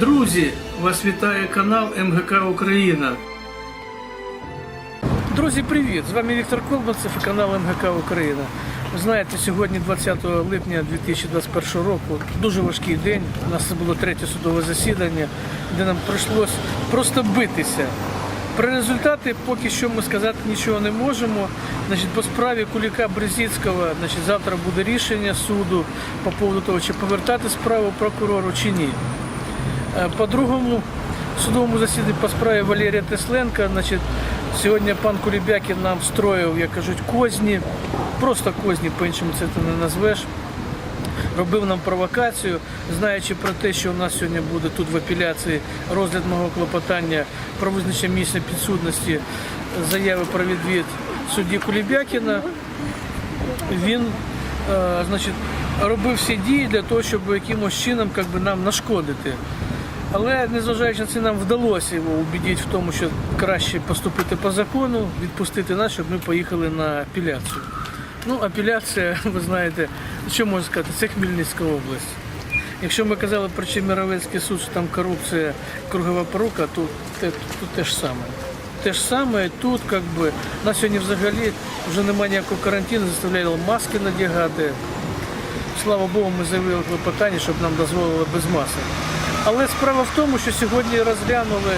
Друзі, вас вітає канал МГК Україна. Друзі, привіт! З вами Віктор Колбанцев і канал МГК Україна. Ви знаєте, сьогодні, 20 липня 2021 року, дуже важкий день. У нас це було третє судове засідання, де нам прийшлось просто битися. Про результати поки що ми сказати нічого не можемо. Значить, по справі Куліка Брезіцького значить, завтра буде рішення суду по поводу того, чи повертати справу прокурору чи ні. Е, По другому судовому засіданні по справі Валерія Тесленка, значить, сьогодні пан Кулібякін нам строїв, як кажуть, козні, просто козні, по-іншому це ти не назвеш. Робив нам провокацію, знаючи про те, що у нас сьогодні буде тут в апеляції розгляд мого клопотання про визначення місця підсудності заяви про відвід судді Кулібякіна. Він е, значить, робив всі дії для того, щоб якимось чином би, нам нашкодити. Але незважаючи на це, нам вдалося його убедити в тому, що краще поступити по закону, відпустити нас, щоб ми поїхали на апеляцію. Ну, апеляція, ви знаєте, що можна сказати, це Хмельницька область. Якщо ми казали про Чемеровецький суд, що там корупція, кругова порука, то те, тут те ж саме. Те ж саме тут, как би, нас сьогодні взагалі вже немає ніякого карантину, заставляли маски надягати. Слава Богу, ми заявили клопотання, щоб нам дозволили без масок. Але справа в тому, що сьогодні розглянули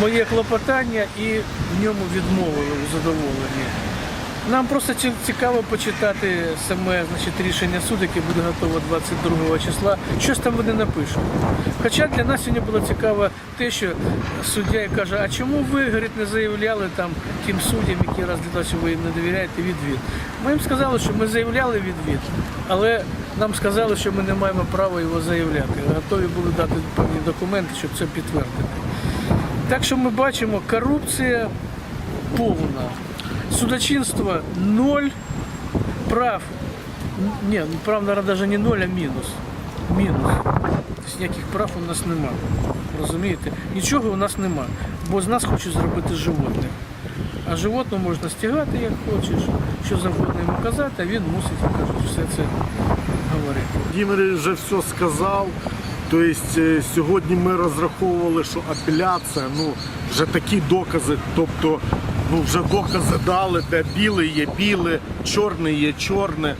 моє клопотання і в ньому відмовили у задоволенні. Нам просто цікаво почитати саме значить, рішення суду, яке буде готово 22 числа. Щось там вони напишуть. Хоча для нас сьогодні було цікаво те, що суддя каже, а чому ви говорить, не заявляли там тим суддям, які розглядали, що ви їм не довіряєте відвід? Ми їм сказали, що ми заявляли відвід, але нам сказали, що ми не маємо права його заявляти. Готові були дати певні документи, щоб це підтвердити. Так що ми бачимо, корупція повна. Судочинство ноль, прав. Ні, ну, прав, наверное, даже не ноль, а мінус. Мінус. Тобто ніяких прав у нас нема. Розумієте? Нічого у нас нема. Бо з нас хочуть зробити животних. А животну можна стягати, як хочеш, що завгодно йому казати, а він мусить, кажуть, все це говорити. Володимир вже все сказав. Тобто е, сьогодні ми розраховували, що апеляція, ну вже такі докази, тобто ну вже докази дали, де біле є біле, чорне є чорне.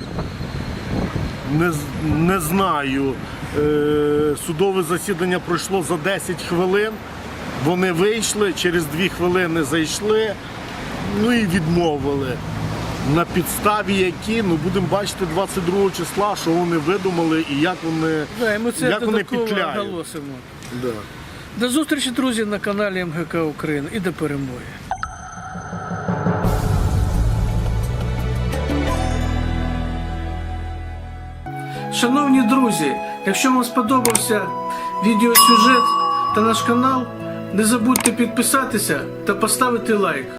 Не, не знаю. Е, судове засідання пройшло за 10 хвилин. Вони вийшли, через 2 хвилини зайшли, ну і відмовили. На підставі які, ну будемо бачити 22 числа, що вони видумали і як вони, Да, і ми це як вони додатково петляють. оголосимо. Да. До зустрічі, друзі, на каналі МГК Україна і до перемоги. Шановні друзі, якщо вам сподобався відеосюжет та наш канал, не забудьте підписатися та поставити лайк.